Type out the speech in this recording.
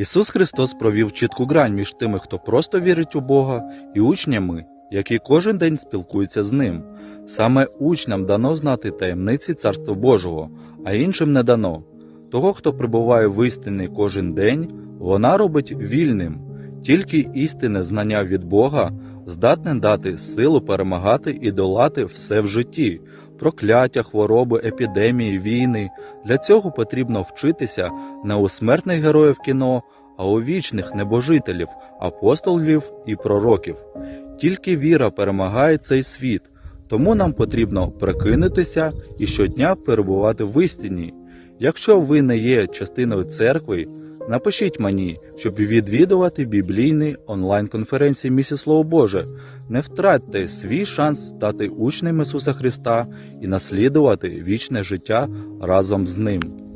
Ісус Христос провів чітку грань між тими, хто просто вірить у Бога, і учнями, які кожен день спілкуються з Ним. Саме учням дано знати таємниці Царства Божого, а іншим не дано. Того, хто прибуває в істини кожен день, вона робить вільним. Тільки істинне знання від Бога здатне дати силу перемагати і долати все в житті, прокляття, хвороби, епідемії, війни. Для цього потрібно вчитися не у смертних героїв кіно, а у вічних небожителів, апостолів і пророків. Тільки віра перемагає цей світ, тому нам потрібно прикинутися і щодня перебувати в істині. Якщо ви не є частиною церкви, напишіть мені, щоб відвідувати біблійні онлайн-конференції Місі Слово Боже. Не втратьте свій шанс стати учнем Ісуса Христа і наслідувати вічне життя разом з Ним.